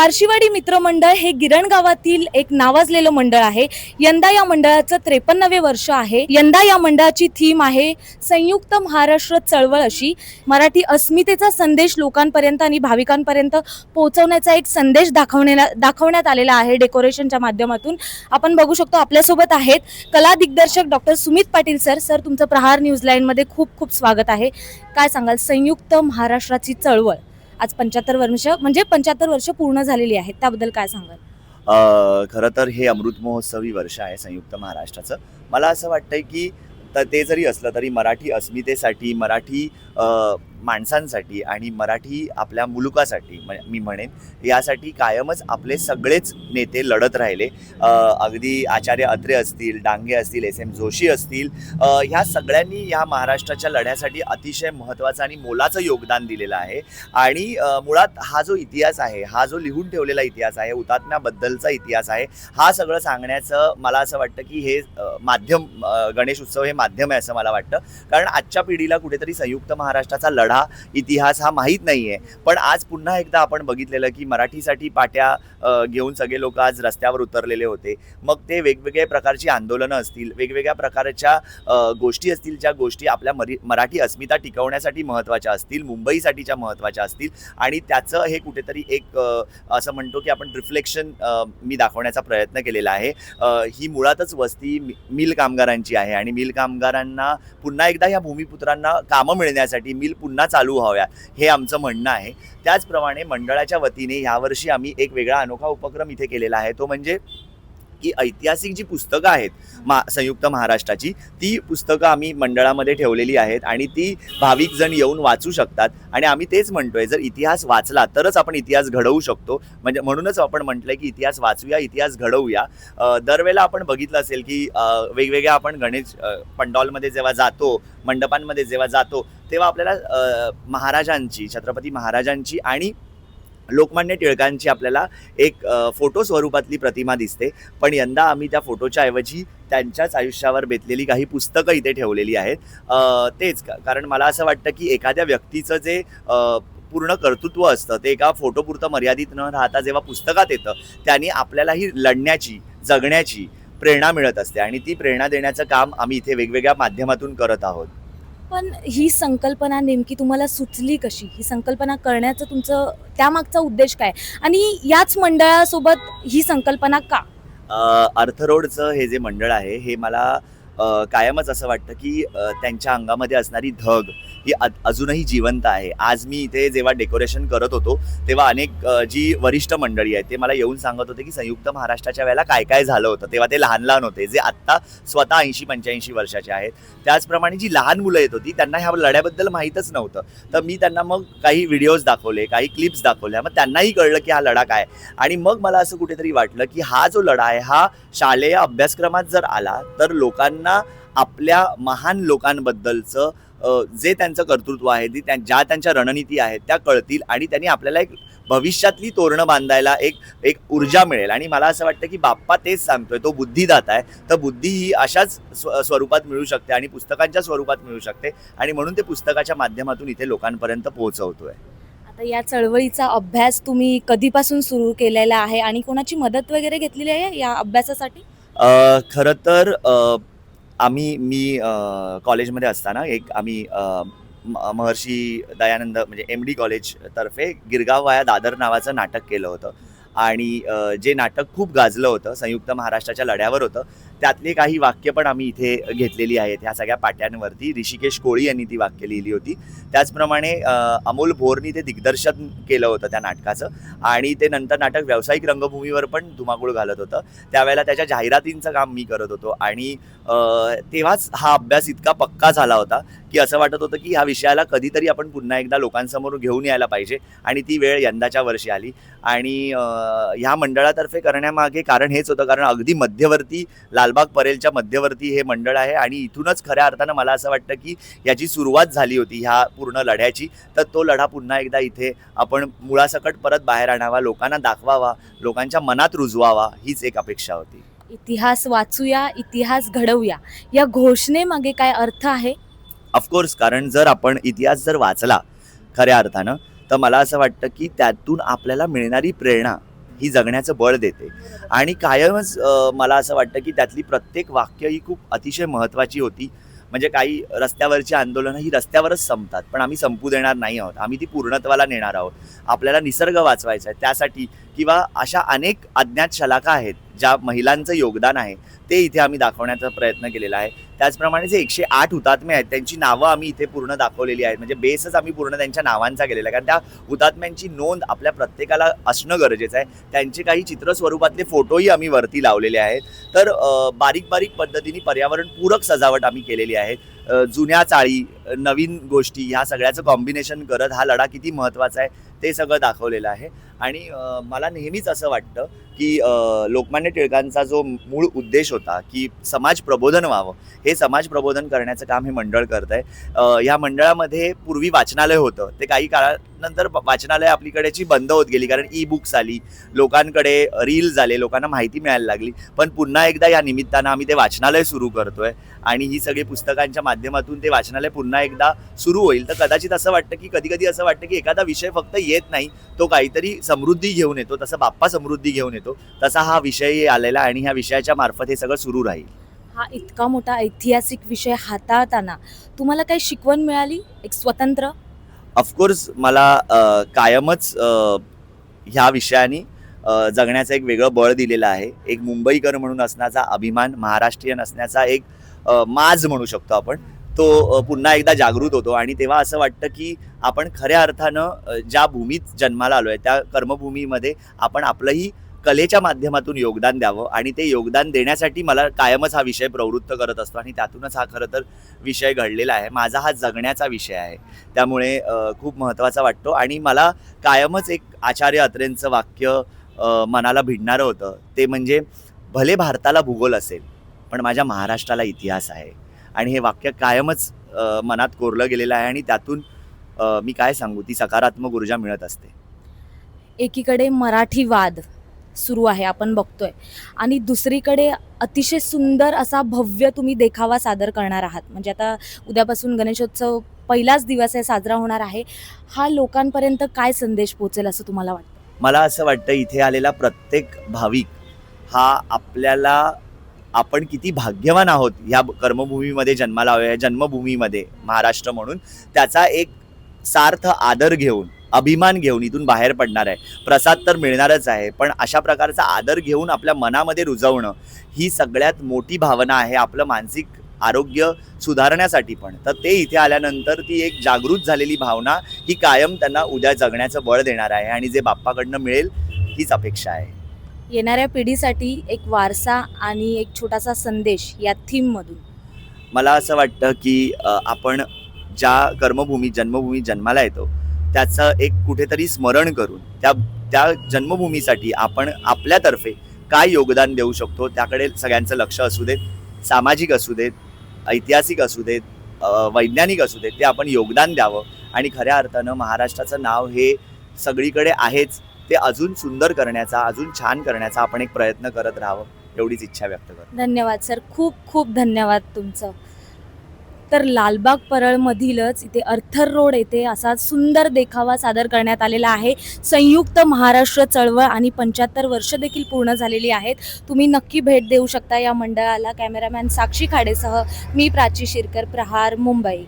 पारशिवाडी मित्रमंडळ हे गिरण गावातील एक नावाजलेलं मंडळ आहे. यंदा या मंडळाचं त्रेपन्नावे वर्ष आहे. यंदा या मंडळाची थीम आहे संयुक्त महाराष्ट्र चळवळ अशी. मराठी अस्मितेचा संदेश लोकांपर्यंत आणि भाविकांपर्यंत पोहोचवण्याचा एक संदेश दाखवण्याला दाखवण्यात आलेला आहे डेकोरेशनच्या माध्यमातून. आपण बघू शकतो आपल्यासोबत आहेत कला दिग्दर्शक doctor Sumit Patil sir. Sir तुमचं प्रहार न्यूज लाईनमध्ये खूप खूप स्वागत आहे. काय सांगाल? संयुक्त महाराष्ट्राची चळवळ. आज पंच्याहत्तर वर्ष म्हणजे पंच्याहत्तर वर्ष पूर्ण झालेली आहेत. त्याबद्दल काय सांगाल? खरं तर हे अमृत महोत्सवी वर्ष आहे संयुक्त महाराष्ट्राचं. मला असं वाटतंय की तर ते जरी असलं तरी मराठी अस्मितेसाठी मराठी माणसांसाठी आणि मराठी आपल्या मुलुकासाठी म- मी म्हणेन यासाठी कायमच आपले सगळेच नेते लढत राहिले. अगदी आचार्य अत्रे असतील डांगे असतील एस एम जोशी असतील ह्या सगळ्यांनी या महाराष्ट्राच्या लढ्यासाठी अतिशय महत्त्वाचं आणि मोलाचं योगदान दिलेलं आहे. आणि मुळात हा जो इतिहास आहे हा जो लिहून ठेवलेला इतिहास आहे हुतात्म्याबद्दलचा इतिहास आहे हा सगळं सांगण्याचं मला असं वाटतं की हे माध्यम गणेश उत्सव हे माध्यम आहे असं मला वाटतं. कारण आजच्या पिढीला कुठेतरी संयुक्त महाराष्ट्राचा लढा इतिहास हा माहीत नाही आहे पण आज पुन्हा एकदा आपण बघितलेलं की मराठीसाठी पाट्या घेऊन सगळे लोक आज रस्त्यावर उतरलेले होते. मग ते वेगवेगळ्या प्रकारची आंदोलनं असतील वेगवेगळ्या प्रकारच्या गोष्टी असतील ज्या गोष्टी आपल्या मरी मराठी अस्मिता टिकवण्यासाठी महत्त्वाच्या असतील मुंबईसाठीच्या महत्त्वाच्या असतील आणि त्याचं हे कुठेतरी एक असं म्हणतो की आपण रिफ्लेक्शन मी दाखवण्याचा प्रयत्न केलेला आहे. ही मुळातच वस्ती मिल कामगारांची आहे आणि मिल कामगारांना पुन्हा एकदा ह्या भूमिपुत्रांना कामं मिळण्यासाठी मिल पुन्हा चालू व्हाव्या हे आमचं म्हणणं आहे. त्याचप्रमाणे मंडळाच्या वतीने यावर्षी आम्ही एक वेगळा अनोखा उपक्रम इथे केलेला आहे. तो म्हणजे की ऐतिहासिक जी पुस्तकं आहेत मा संयुक्त महाराष्ट्राची ती पुस्तकं आम्ही मंडळामध्ये ठेवलेली आहेत आणि ती भाविक जण येऊन वाचू शकतात. आणि आम्ही तेच म्हणतोय जर इतिहास वाचला तरच आपण इतिहास घडवू शकतो. म्हणजे म्हणूनच आपण म्हटलंय की इतिहास वाचूया इतिहास घडवूया. दरवेळेला आपण बघितलं असेल की वेगवेगळ्या आपण गणेश पंडॉलमध्ये जेव्हा जातो मंडपांमध्ये जेव्हा जातो तेव्हा आपल्याला महाराजांची छत्रपती महाराजांची आणि लोकमान्य टिळकांची आपल्याला एक फोटो स्वरूपातली प्रतिमा दिसते. पण यंदा आम्ही त्या फोटोच्या ऐवजी त्यांच्याच आयुष्यावर बेतलेली काही पुस्तकं इथे ठेवलेली आहेत. तेच का- कारण मला असं वाटतं की एखाद्या व्यक्तीचं जे पूर्ण कर्तृत्व असतं ते एका फोटोपुरतं मर्यादित न राहता जेव्हा पुस्तकात येतं त्याने आपल्यालाही लढण्याची जगण्याची प्रेरणा मिळत असते. आणि ती प्रेरणा देण्याचं काम आम्ही इथे वेगवेगळ्या माध्यमातून करत आहोत. पण ही संकल्पना नेमकी तुम्हाला सुचली कशी? ही संकल्पना करण्याचं तुमचं त्यामागचा उद्देश काय? आणि याच मंडळासोबत ही संकल्पना का? अर्थरोडचं हे जे मंडळ आहे हे मला कायमच असं वाटतं की त्यांच्या अंगामध्ये असणारी धग ही अजूनही जिवंत आहे. आज मी इथे जेव्हा डेकोरेशन करत होतो तेव्हा अनेक जी वरिष्ठ मंडळी आहेत ते मला येऊन सांगत होते की संयुक्त महाराष्ट्राच्या वेळेला काय काय झालं होतं? तेव्हा ते लहान लहान होते जे आत्ता स्वतः ऐंशी पंच्याऐंशी वर्षाचे आहेत. त्याचप्रमाणे जी लहान मुलं येत होती त्यांना ह्या लढ्याबद्दल माहीतच नव्हतं. तर मी त्यांना मग काही व्हिडिओज दाखवले काही क्लिप्स दाखवल्या. मग त्यांनाही कळलं की हा लढा काय आणि मग मला असं कुठेतरी वाटलं की हा जो लढा आहे हा शालेय अभ्यासक्रमात जर आला तर लोकांना आपल्या महान लोकांबद्दलचं जे त्यांचं कर्तृत्व आहे ती त्या ज्या त्यांच्या रणनीती आहेत त्या कळतील आणि त्यांनी आपल्याला एक भविष्यातली तोरणं बांधायला एक एक ऊर्जा मिळेल. आणि मला असं वाटतं की बाप्पा तेच सांगतोय तो बुद्धिदाता आहे. तर बुद्धी ही अशाच स्व स्वरूपात मिळू शकते आणि पुस्तकांच्या स्वरूपात मिळू शकते. आणि म्हणून ते पुस्तकाच्या माध्यमातून इथे लोकांपर्यंत पोहोचवतोय. आता या चळवळीचा अभ्यास तुम्ही कधीपासून सुरू केलेला आहे आणि कोणाची मदत वगैरे घेतलेली आहे या अभ्यासासाठी? खरं तर आम्ही मी कॉलेजमध्ये असताना एक आम्ही म- महर्षी दयानंद म्हणजे एम डी कॉलेजतर्फे गिरगाव वाया दादर नावाचं नाटक केलं होतं. आणि जे नाटक खूप गाजलं होतं संयुक्त महाराष्ट्राच्या लढ्यावर होतं त्यातले काही वाक्य पण आम्ही इथे घेतलेली आहेत. ह्या सगळ्या पाट्यांवरती ऋषिकेश कोळी यांनी ती वाक्य लिहिली होती. त्याचप्रमाणे अमोल भोरनी ते दिग्दर्शन केलं होतं त्या नाटकाचं आणि ते नंतर नाटक व्यावसायिक रंगभूमीवर पण धुमाकूळ घालत होतं. त्यावेळेला त्याच्या जाहिरातींचं काम मी करत होतो आणि तेव्हाच हा अभ्यास इतका पक्का झाला होता की असं वाटत होतं की ह्या विषयाला कधीतरी आपण पुन्हा एकदा लोकांसमोर घेऊन यायला पाहिजे आणि ती वेळ यंदाच्या वर्षी आली. आणि ह्या मंडळातर्फे करण्यामागे कारण हेच होतं कारण अगदी मध्यवर्ती लालबाग परेलच्या मध्यवर्ती हे मंडळ आहे आणि इथूनच खऱ्या अर्थानं मला असं वाटतं की याची सुरुवात झाली होती ह्या पूर्ण लढ्याची. तर तो लढा पुन्हा एकदा इथे आपण मुळासकट परत बाहेर आणावा लोकांना दाखवावा लोकांच्या मनात रुजवावा हीच एक अपेक्षा होती. इतिहास वाचूया इतिहास घडवूया. या घोषणेमागे काय अर्थ आहे? ऑफकोर्स कारण जर आपण इतिहास जर वाचला खऱ्या अर्थानं तर मला असं वाटतं की त्यातून आपल्याला मिळणारी प्रेरणा ही जगण्याचं बळ देते. आणि कायमच मला असं वाटतं की त्यातली प्रत्येक वाक्य ही खूप अतिशय महत्त्वाची होती. म्हणजे काही रस्त्यावरची आंदोलनं ही रस्त्यावरच संपतात पण आम्ही संपू देणार नाही आहोत. आम्ही ती पूर्णत्वाला नेणार आहोत. आपल्याला निसर्ग वाचवायचा आहे. त्यासाठी किंवा अशा अनेक अज्ञात शलाका आहेत ज्या महिलांचं योगदान आहे ते इथे आम्ही दाखवण्याचा प्रयत्न केलेला आहे. त्याचप्रमाणे जे एकशे आठ हुतात्मे आहेत त्यांची नावं आम्ही इथे पूर्ण दाखवलेली आहेत. म्हणजे बेसच आम्ही पूर्ण त्यांच्या नावांचा केलेला आहे. कारण त्या हुतात्म्यांची नोंद आपल्या प्रत्येकाला असणं गरजेचं आहे. त्यांचे काही चित्र स्वरूपातले फोटोही आम्ही वरती लावलेले आहेत. तर बारीक बारीक पद्धतीने पर्यावरणपूरक सजावट आम्ही केलेली आहे. जुन्या चाळी नवीन गोष्टी ह्या सगळ्याचं कॉम्बिनेशन करत हा लढा किती महत्त्वाचा आहे ते सगळं दाखवलेलं आहे. आणि मला नेहमीच असं वाटतं की लोकमान्य टिळकांचा जो मूळ उद्देश होता की समाज प्रबोधन व्हावं हे समाज प्रबोधन करण्याचं काम हे मंडळ करत आहे ह्या मंडळामध्ये पूर्वी वाचनालय होतं ते काही काळात नंतर वाचनालय आपलीकडेची बंद होत गेली कारण ई बुक्स आली लोकांकडे रील्स झाले लोकांना माहिती मिळायला लागली. पण पुन्हा एकदा या निमित्तानं आम्ही ते वाचनालय सुरू करतोय आणि ही सगळी पुस्तकांच्या माध्यमातून ते वाचनालय पुन्हा एकदा सुरू होईल. तर कदाचित असं वाटतं की कधी कधी असं वाटतं की एखादा विषय फक्त येत नाही तो काहीतरी समृद्धी घेऊन येतो तसं बाप्पा समृद्धी घेऊन येतो तसा हा विषय आलेला आणि ह्या विषयाच्या मार्फत हे सगळं सुरू राहील. हा इतका मोठा ऐतिहासिक विषय हाताळताना तुम्हाला काही शिकवण मिळाली? एक स्वतंत्र ऑफकोर्स मला कायमच ह्या विषयाने जगण्याचं एक वेगळं बळ दिलेलं आहे. एक मुंबईकर म्हणून असण्याचा अभिमान महाराष्ट्रीयन असण्याचा एक माज म्हणू शकतो आपण. तो पुन्हा एकदा जागृत होतो आणि तेव्हा असं वाटतं की आपण खऱ्या अर्थानं ज्या भूमीत जन्माला आलो आहे त्या कर्मभूमीमध्ये आपण आपलंही कलेच्या माध्यमातून योगदान द्यावं आणि ते योगदान देण्यासाठी मला कायमच हा विषय प्रवृत्त करत असतो आणि त्यातूनच हा खरं तर विषय घडलेला आहे. माझा हा जगण्याचा विषय आहे. त्यामुळे खूप महत्त्वाचा वाटतो आणि मला कायमच एक आचार्य अत्रेंचं वाक्य मनाला भिडणारं होतं. ते म्हणजे भले भारताला भूगोल असेल पण माझ्या महाराष्ट्राला इतिहास आहे. आणि हे वाक्य कायमच मनात कोरलं गेलेलं आहे आणि त्यातून मी काय सांगू ती सकारात्मक ऊर्जा मिळत असते. एकीकडे मराठी वाद सुरू आहे आपण बघतोय. आणि दुसरीकडे अतिशय सुंदर असा भव्य तुम्ही देखावा सादर करणार आहात. म्हणजे आता उद्यापासून गणेशोत्सव पहिलाच दिवस आहे साजरा होणार आहे. हा लोकांपर्यंत काय संदेश पोहोचेल असं तुम्हाला वाटतं? मला असं वाटतं इथे आलेला प्रत्येक भाविक हा आपल्याला आपण किती भाग्यवान आहोत ह्या कर्मभूमीमध्ये जन्माला या जन्मभूमीमध्ये महाराष्ट्र म्हणून. त्याचा एक सार्थ आदर घेऊन अभिमान घेऊन इथून बाहेर पडणार आहे. प्रसाद तर मिळणारच आहे पण अशा प्रकारचा आदर घेऊन आपल्या मनामध्ये रुजवणं ही सगळ्यात मोठी भावना आहे आपलं मानसिक आरोग्य सुधारण्यासाठी पण. तर ते इथे आल्यानंतर ती एक जागृत झालेली भावना ही कायम त्यांना उद्या जगण्याचं बळ देणार आहे आणि जे बाप्पाकडनं मिळेल हीच अपेक्षा आहे. येणाऱ्या पिढीसाठी एक वारसा आणि एक छोटासा संदेश या थीममधून मला असं वाटतं की आपण ज्या कर्मभूमी जन्मभूमी जन्माला येतो त्याचं एक कुठेतरी स्मरण करून त्या त्या जन्मभूमीसाठी आपण आपल्यातर्फे काय योगदान देऊ शकतो त्याकडे सगळ्यांचं लक्ष असू देत सामाजिक असू देत ऐतिहासिक असू देत वैज्ञानिक असू देत ते आपण योगदान द्यावं. आणि खऱ्या अर्थानं महाराष्ट्राचं नाव हे सगळीकडे आहेच ते अजून सुंदर करण्याचा अजून छान करण्याचा आपण एक प्रयत्न करत राहावं एवढीच इच्छा व्यक्त करतो. धन्यवाद सर. खूप खूप धन्यवाद तुमचं. तर लालबाग परळमधीलच इथे अर्थर रोड येथे असा सुंदर देखावा सादर करण्यात आलेला आहे. संयुक्त महाराष्ट्र चळवळ आणि पंच्याहत्तर वर्ष देखील पूर्ण झालेली आहेत. तुम्ही नक्की भेट देऊ शकता या मंडळाला. कॅमेरामॅन साक्षी खाडेसह मी प्राची शिरकर प्रहार मुंबई.